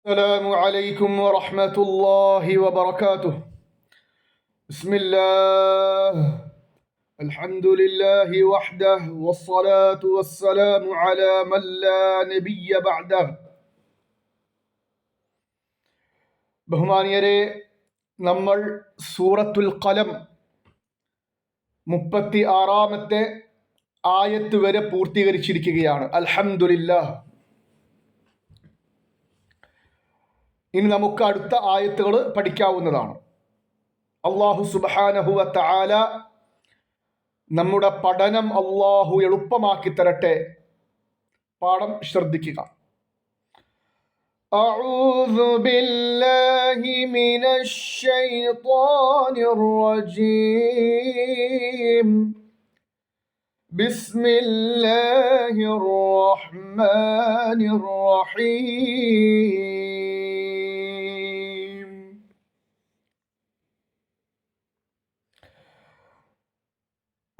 السلام عليكم ورحمة الله وبركاته بسم الله الحمد لله وحده والصلاة والسلام على من لا نبي بعده ബഹുമാനിയരെ നമ്മൾ സൂറത്തുൽ കലം മുപ്പത്തി ആറാമത്തെ ആയത്ത് വരെ പൂർത്തീകരിച്ചിരിക്കുകയാണ് അൽഹംദുലില്ലാ ഇനി നമുക്ക് അടുത്ത ആയത്തുകൾ പഠിക്കാവുന്നതാണ് അള്ളാഹു സുബാനഹുവ താല നമ്മുടെ പഠനം അള്ളാഹു എളുപ്പമാക്കി തരട്ടെ പാഠം ശ്രദ്ധിക്കുക أعوذ بالله من الشيطان الرجيم بسم الله الرحمن الرحيم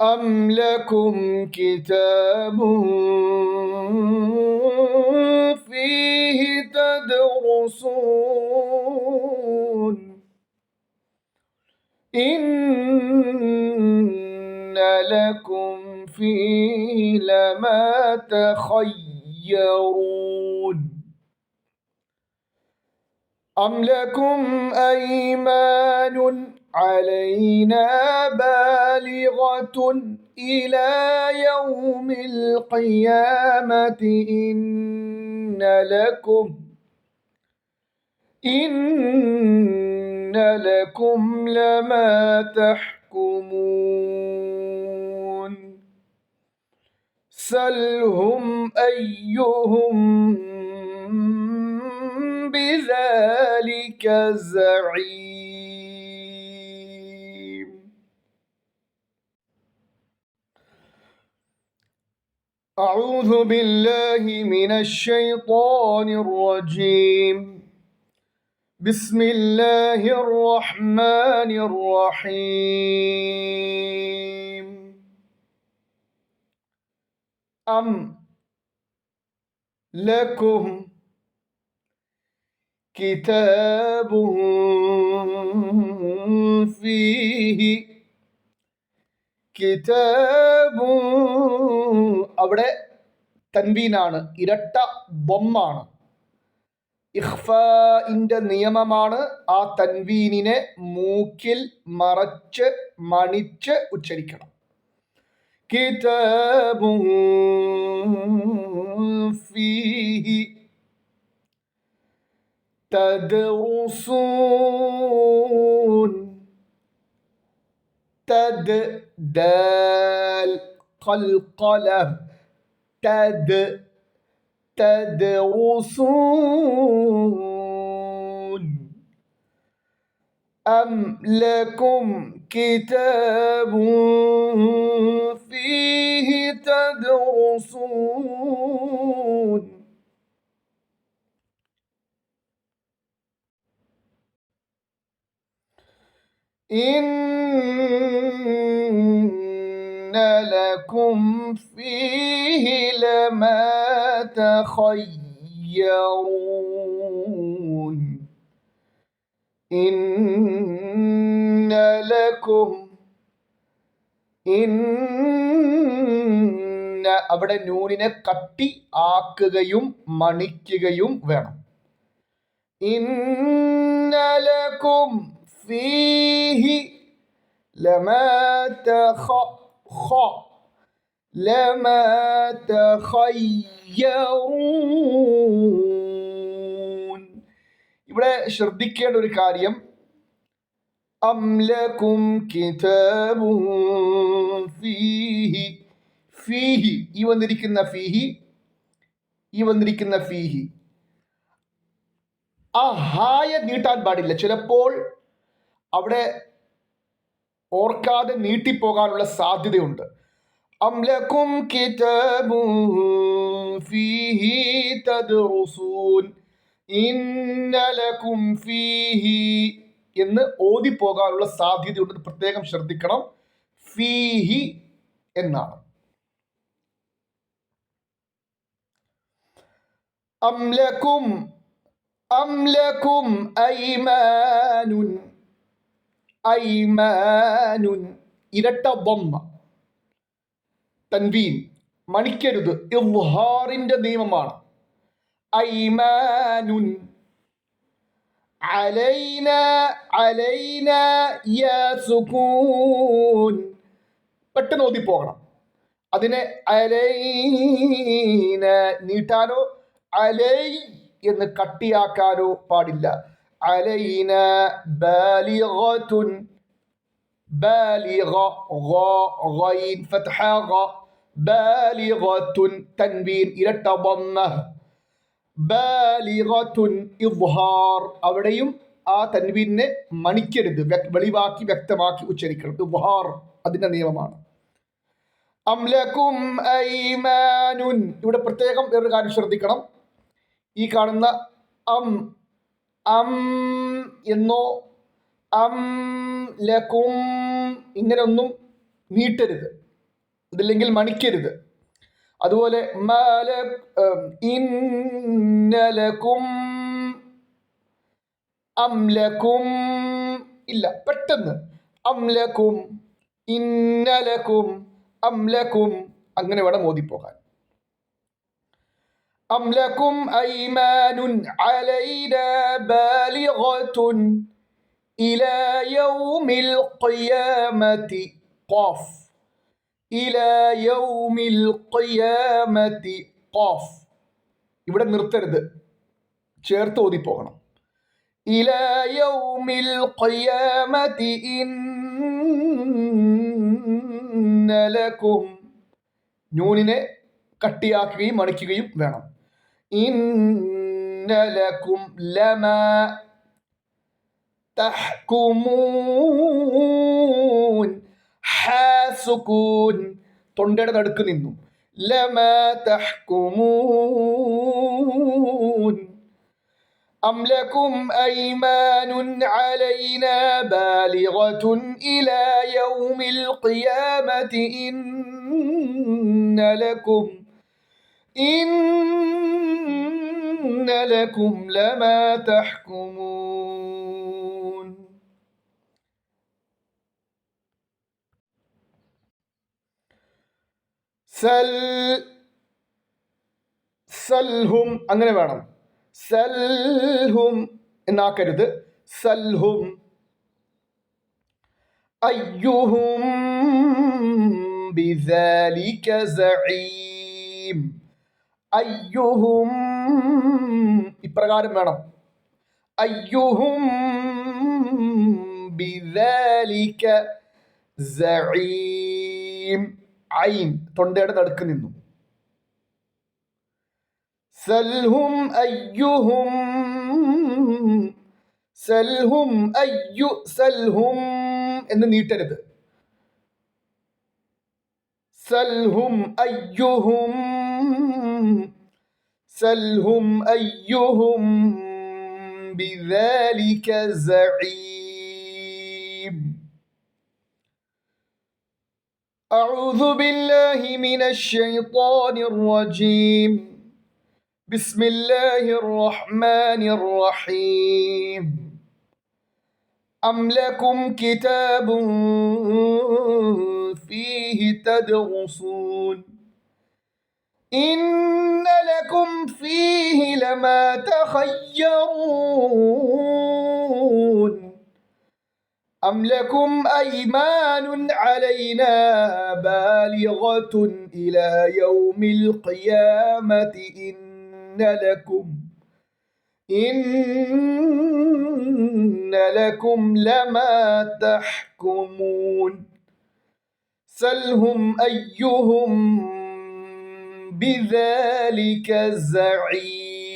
أم لكم كتاب فيه تدرسون إن لكم فيه لما تخيرون أم لكم أيمان علينا بالغة إلى يوم القيامة. إن لكم إن لكم لما تحكمون. سلهم أيهم بذلك زعيم. أعوذ بالله من الشيطان الرجيم. بسم الله الرحمن الرحيم. أم لكم كتاب فيه كتاب അവിടെ തൻവീനാണ് ഇരട്ട ബൊമ്മാണ് ഇഖ്ഫിന്റെ നിയമമാണ് ആ തൻവീനിനെ മൂക്കിൽ മറച്ച് മണിച്ച് ഉച്ചരിക്കണം കിതാബു ഫീഹി تدرسون تد دال قلقلة تد تدرسون. أم لكم كتاب فيه تدرسون؟ إن لكم فيه لما تخيرون إن لكم ഇന്ന അവിടെ നൂനിനെ കട്ടി ആക്കുകയും മണിക്കുകയും വേണം ഇന്നലക്കും فيه لما تخ خ لما تخيرون ഇവിടെ ശ്രദ്ധിക്കേണ്ട ഒരു കാര്യം അംലക്കും കിതാബും ഫീഹി ഫീഹി ഈ വന്നിരിക്കുന്ന ഫീഹി ഈ വന്നിരിക്കുന്ന ഫീഹി ആ ഹായ നീട്ടാൻ പാടില്ല ചിലപ്പോൾ അവിടെ ഓർക്കാതെ നീട്ടിപ്പോകാനുള്ള സാധ്യതയുണ്ട് അംലക്കും ഫീഹി തദ്റുസൂൻ ഇന്നലക്കും ഫീഹി എന്ന് ഓതിപ്പോകാനുള്ള സാധ്യതയുണ്ട് പ്രത്യേകം ശ്രദ്ധിക്കണം ഫീഹി എന്നാണ് അംലക്കും أم لكم أيمان أيمان ഇരട്ട ബൊമ്മ തൻവീൻ മണിക്കരുത് ഇൽഹാറിന്റെ നിയമമാണ്. ഐമാനുൻ അലൈന അലൈന പെട്ടെന്ന് ഓതി പോകണം അതിനെ അലൈന നീട്ടാനോ അലൈ എന്ന് കട്ടിയാക്കാനോ പാടില്ല. അലൈന ബാലിഗത്തുൻ ബാലിഗ ഗ ഗൈൻ ഫത്ഹ ഗ ബാലിഗത്തുൻ തൻവീൻ ഇരട്ട ضمه ബാലിഗത്തുൻ ഇദ്ഹാർ അവിടെയും ആ തൻവീനെ മണിക്കരുത് വ്യക്- വെളിവാക്കി വ്യക്തമാക്കി ഉച്ചരിക്കണം ഇദ്ഹാർ അതിന്റെ നിയമമാണ് അംലക്കും ഐമാനുൻ ഇവിടെ പ്രത്യേകം വേറൊരു കാര്യം ശ്രദ്ധിക്കണം ഈ കാണുന്ന അം അം എന്നോ അം ലക്കും ഇങ്ങനെയൊന്നും നീട്ടരുത്. ഇതില്ലെങ്കിൽ മണിക്കരുത്. അതുപോലെ ഇന്നലക്കും അംലക്കും ഇല്ല പെട്ടെന്ന്. അംലക്കും ഇന്നലക്കും അംലക്കും അങ്ങനെ വേണം ഓതിപ്പോകാൻ. അംലക്കും ഐമാനുൻ അലൈന ബാലിഗത്തുൻ ഇലാ യൗമിൽ ഖിയാമത്തി. ഖാഫ്. ഇലാ യൗമിൽ ഖിയാമത്തി. ഖാഫ്. ഇവിടെ നിർത്തരുത്. ചേർത്ത് ഓതിപ്പോകണം. ഇലാ യൗമിൽ ഖിയാമത്തി. ഇന്ന ലക്കും കട്ടിയാക്കുകയും മണിക്കുകയും വേണം. ഇന്നലക്കും ലമ തഹ്കുമൂൻ ഹാസുകൂൻ തൊണ്ടയുടെ നടുക്ക് നിന്നു ലമ തഹ്കുമൂൻ أم لكم أيمان علينا بالغة إلى يوم القيامة إن لكم إن لكم لما تحكمون സൽ സൽഹും അങ്ങനെ വേണം. സൽഹും എന്നാക്കരുത്. സൽഹും. അയ്യുഹും ബിദാലിക സഈം. അയ്യുഹും ഇപ്രകാരം വേണം. അയ്യുഹും ബിദാലിക സഈം. ഐൻ തൊണ്ടയുടെ നടുക്ക് നിന്നു സൽഹും അയ്യുഹും സൽഹും അയ്യു സൽഹും എന്ന് നീട്ടരുത് സൽഹും അയ്യുഹും സൽഹും അയ്യുഹും بذلك زعيم أعوذ بالله من الشيطان الرجيم. بسم الله الرحمن الرحيم. أم لكم كتاب فيه تدرسون؟ إن لكم فيه لما تخيرون. أم لكم أيمان علينا بالغة إلى يوم القيامة؟ إن لكم إن لكم لما تحكمون. سلهم أيهم بذلك زعيم.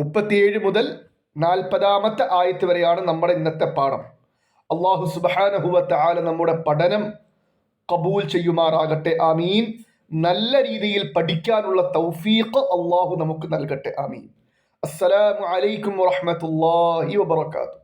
മുപ്പത്തിയേഴ് മുതൽ നാൽപ്പതാമത്തെ ആയത്ത് വരെയാണ് നമ്മുടെ ഇന്നത്തെ പാഠം. അള്ളാഹു സുബാനഹുവത്ത് ആല നമ്മുടെ പഠനം കബൂൽ ചെയ്യുമാറാകട്ടെ. ആമീൻ. നല്ല രീതിയിൽ പഠിക്കാനുള്ള തൗഫീഖ് അള്ളാഹു നമുക്ക് നൽകട്ടെ. ആമീൻ. അസ്സലാമു അലൈക്കും വറഹ്മത്തുള്ളാഹി വബറകാതുഹു.